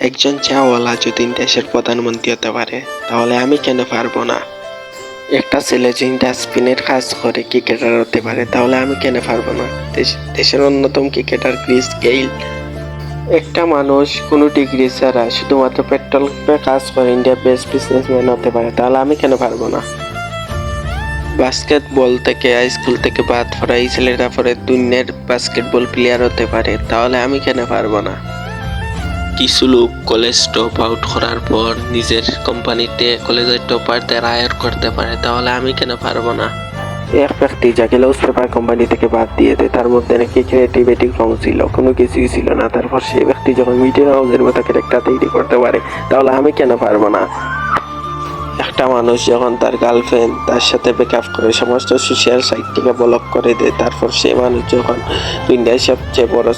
একজন চাওয়ালা যদি দেশের প্রধানমন্ত্রী হতে পারে, তাহলে আমি কেন পারব না? একটা ছেলে যদি ডাস্টবিনের কাজ করে, ক্রিকেটার হতে পারে, তাহলে আমি কেন পারব না? দেশ- দেশের অন্যতম ক্রিকেটার ক্রিস গেইল। একটা মানুষ কোনো ডিগ্রি ছাড়া শুধুমাত্র পেট্রোল কাজ করে, ইন্ডিয়া বেস্ট বিজনেসম্যান হতে পারে, তাহলে আমি কেন পারব না? বাস্কেটবল থেকে, হাই স্কুল থেকে বাদ পড়া এই ছেলেটা পরে দুনিয়ার বাস্কেটবল প্লেয়ার হতে পারে, তাহলে আমি কেন পারব না? কিছু লোক কলেজ টপ আউট করার পর নিজের কোম্পানিতে কলেজের টপার টপারদের হায়ার করতে পারে তাহলে আমি কেন পারব না? এক ব্যক্তি যাকে লউস পেপার কোম্পানি থেকে বাদ দিয়ে দেয়, তার মধ্যে নাকি ক্রিয়েটিভিটি কম ছিল, কোনো কিছুই ছিল না। তারপর সেই ব্যক্তি যখন মিডিয়া হাউসের মতো ক্যারেক্টার তৈরি করতে পারে, তাহলে আমি কেন পারব না? একটা মানুষ যখন তার গার্লফ্রেন্ড তার সাথে ব্রেক আপ করে, সমস্ত সোশ্যাল সাইট থেকে ব্লক করে দেয়, তারপর সেই মানুষ যখন ইন্ডিয়ার সবচেয়ে বড়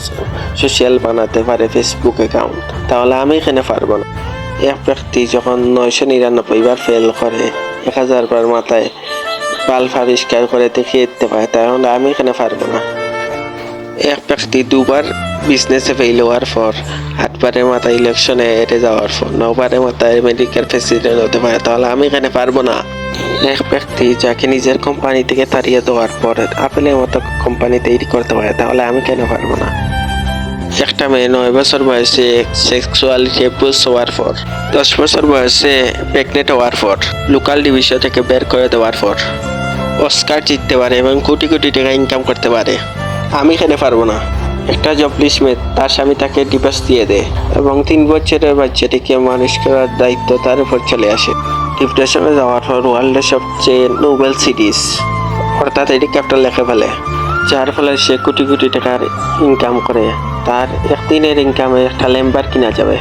সোশ্যাল বানাতে পারে ফেসবুক অ্যাকাউন্ট তাহলে আমি এখানে পারব না। এক ব্যক্তি যখন নয়শো নিরানব্বই বার ফেল করে, এক হাজার বার মাথায় বাল্ব আবিষ্কার করে দেখিয়ে দিতে পারে, তাহলে আমি এখানে পারব না। এক ব্যক্তি দুবার বিজনেসে ফেল হওয়ার পর আটবারের মাথায় ইলেকশনে হেরে যাওয়ার পর নবারের মাথায় মেডিকেল প্রেসিডেন্ট হতে পারে, তাহলে আমি এখানে পারব না। এক ব্যক্তি যাকে নিজের কোম্পানি থেকে তাড়িয়ে দেওয়ার পর, আপেলের মতো কোম্পানি তৈরি করতে পারে, তাহলে আমি কেন পারব না? একটা মেয়ে নয় বছর বয়সে সেক্সুয়ালিটি অ্যাবিউজ হওয়ার পর, দশ বছর বয়সে প্রেগনেন্ট হওয়ার পর লোকাল ডিভিশন থেকে বের করে দেওয়ার পর অস্কার জিততে পারে এবং কোটি কোটি টাকা ইনকাম করতে পারে, আমি এখানে পারব না। একটা জবলিশ মেয়ে তার স্বামী তাকে ডিভোর্স দিয়ে দেয় এবং তিন বছরের বাচ্চাটিকে মানুষ করার দায়িত্ব তার উপর চলে আসে। ডিপ্রেশনে যাওয়ার পর ওয়ার্ল্ডের সবচেয়ে নোবেল সিরিজ অর্থাৎ এটি ক্যাপ্টাল লেখে ফেলে, যার ফলে সে কোটি কোটি টাকার ইনকাম করে। তার একদিনের ইনকামে একটা লেম্বার কিনা যাবে।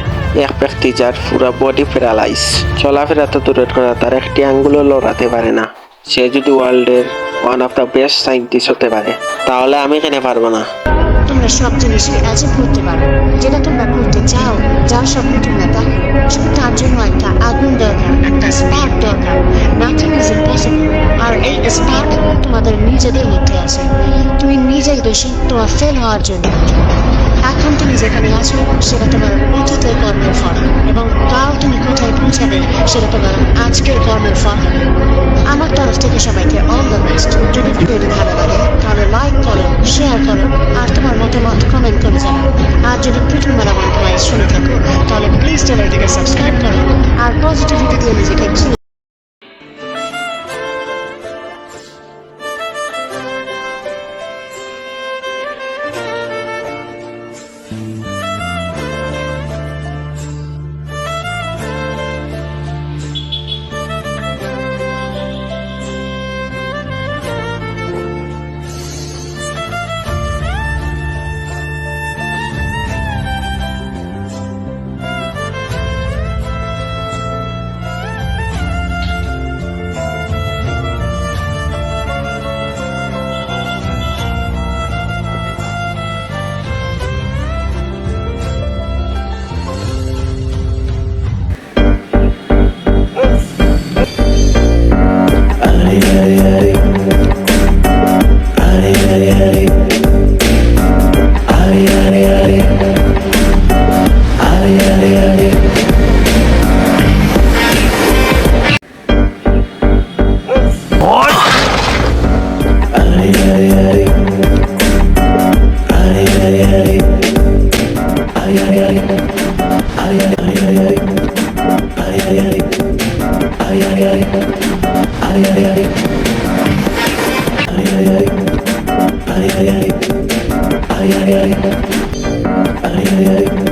এক ব্যক্তি যার পুরো বডি প্যারালাইজ চলাফেরা তো দূরের করা তার একটি আঙ্গুলও লড়াতে পারে না। সে যদি ওয়ার্ল্ডের one of the best scientist হতে পারে, তাহলে আমি কেন পারব না? তোমরা সব জিনিসকে অ্যাচিভ করতে পারো। যেটা তোমরা করতে চাও, যার স্বপ্ন তোমরা দেখো। শুধু তার জন্য একটা আগুন দরকার, একটা স্পার্ক দরকার। নাথিং ইজ ইম্পসিবল আর এই স্পার্ক তোমাদের নিজেদের মধ্যে আছে। তুমি নিজেই দোষী, তোমার ফেল হওয়ার জন্য। এখন তুমি যেখানে আছো, সেটা তোমার অতীতের কর্মের ফল। এবং কাল তুমি কোথায় পৌঁছাবে, সেটা তোমার আজকের কর্মের ফল। আমার তরফ থেকে সবাইকে অল দ্য বেস্ট যদি ভিডিওটি ভালো লাগে, তাহলে ay, ay, ay, ay, ay,